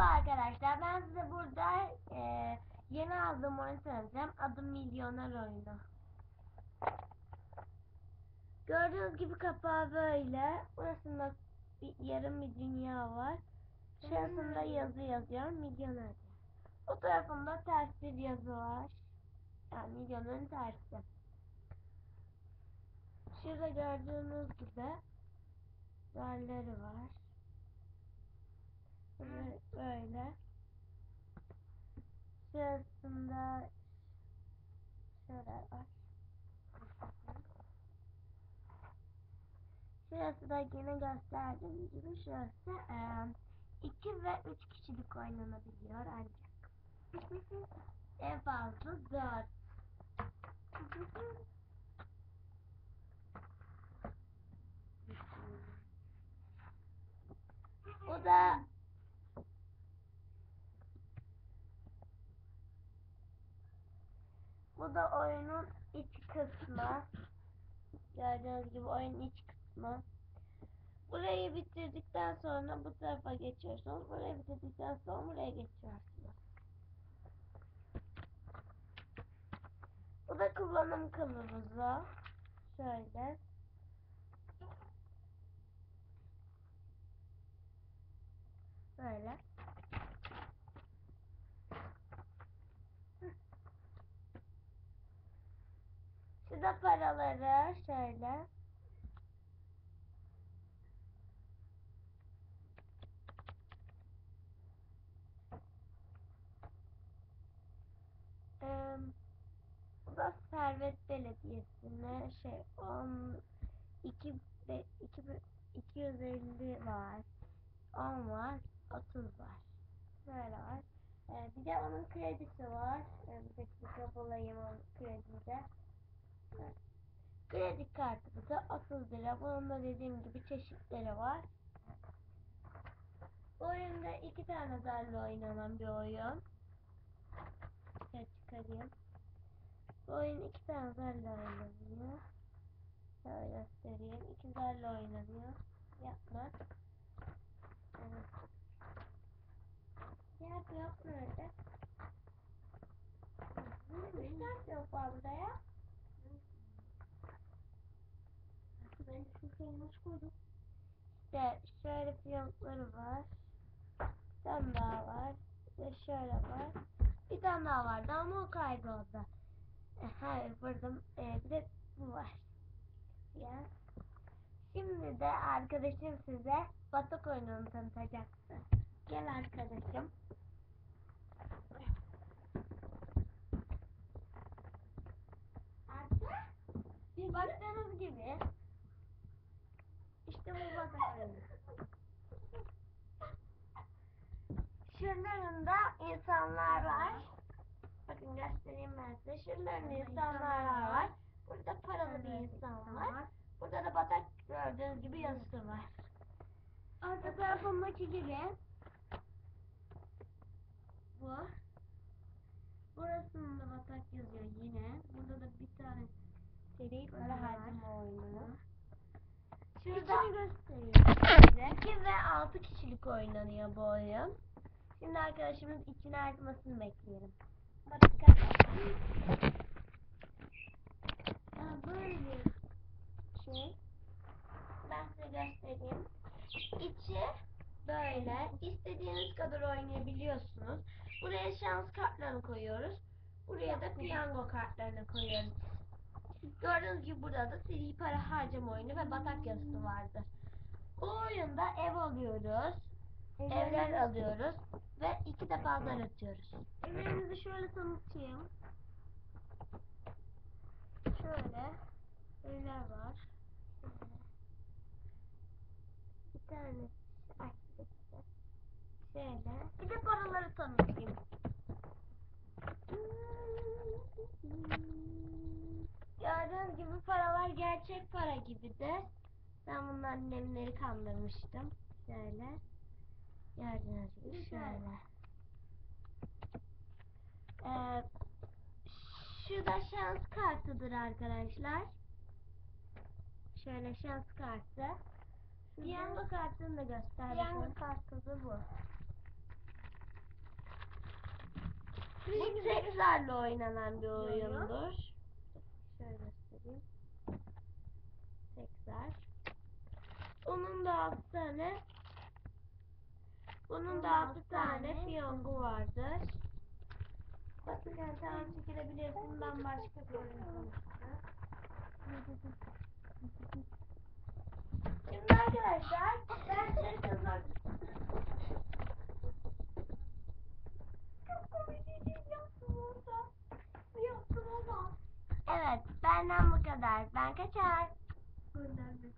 Merhaba arkadaşlar. Ben size burada e, yeni aldığım oyunu tanıtacağım. Adı Milyoner Oyunu. Gördüğünüz gibi kapağı böyle. Burasında bir, yarım bir dünya var. Şurasında yazı yazıyor. Milyoner. O tarafında ters bir yazı var. Yani milyonun tersi. Şurada gördüğünüz gibi yerleri var. Böyle-. Şurasında şöyle var. Şurası da yine gösterdiğim gibi şurası iki ve üç kişilik oynanabiliyor ancak. en fazla dört. O da Bu da oyunun iç kısmı. Gördüğünüz gibi oyunun iç kısmı. Burayı bitirdikten sonra bu tarafa geçiyorsunuz. Burayı bitirdikten sonra buraya geçiyorsunuz. Bu da kullanım kılavuzu. Şöyle. Böyle. Şurada paraları şöyle. Eee, bu da Servet Belediyesi'ne şey 10 2 be- iki be- 250 var. 10 var. 30 var. Böyle var. Ee, bir de onun kredisi var. Ee, bir dakika bulayım onun kredide. Evet. Kredi kartı bu da 30 lira. Bunun da dediğim gibi çeşitleri var. Bu oyunda iki tane zarla oynanan bir oyun. Şöyle çıkarayım. Bu oyun iki tane zarla oynanıyor. Şöyle göstereyim. İki zarla oynanıyor. Yapma. Evet. Yap yok nerede? Üç dört yok var ya. Nasıl koydum? İşte şöyle fiyatları var. Bir tane daha var. De şöyle var. Bir tane daha vardı ama o kayboldu. Hayır burada e, bir de bu var. Ya. Şimdi de arkadaşım size batak oyununu tanıtacaktı. Gel arkadaşım. Bir baktığınız gibi Şuralarında insanlar var. Bakın göstereyim ben size. Şuralarında insanlar var. Burada paralı bir insan var. Burada da batak gördüğünüz gibi yazısı var. Arka tarafındaki gibi bu. Burasında batak yazıyor yine. Burada da bir tane seri para harcama oyunu. Şurada gösteriyor size. 2 ve 6 kişilik oynanıyor bu oyun. Şimdi arkadaşımız içine açmasını bekleyelim. Batık böyle şey. Ben size göstereyim. İçi böyle. İstediğiniz kadar oynayabiliyorsunuz. Buraya şans kartlarını koyuyoruz. Buraya da piyango kartlarını koyuyoruz. Gördüğünüz gibi burada da seri para harcama oyunu ve batak yazısı vardır. Bu oyunda ev alıyoruz. Evler alıyoruz ve iki defa zar atıyoruz. Evlerimizi şöyle tanıtayım. Şöyle evler var. Şöyle. Bir tane ay. Şöyle. Bir de paraları tanıtayım. Gördüğünüz gibi paralar gerçek para gibi de. Ben bunun annemleri kandırmıştım. Şöyle. Gördüğünüz gibi şöyle. Ee, şu da şans kartıdır arkadaşlar. Şöyle şans kartı. Piyango kartını da göster. Piyango kartı da bu. Bu tek zarla oynanan bir oyundur. Şöyle göstereyim. Tek zar. Bunun da altı tane bunun da altı tane fiyongu vardır. Bakın sen çekilebilirsin. Ben başka bir oyun konuşacağım. Şimdi arkadaşlar ben size kızlar Çok komik bir şey yaptım orada. Yaptım ama. Evet benden bu kadar. Ben kaçar. Gönderme.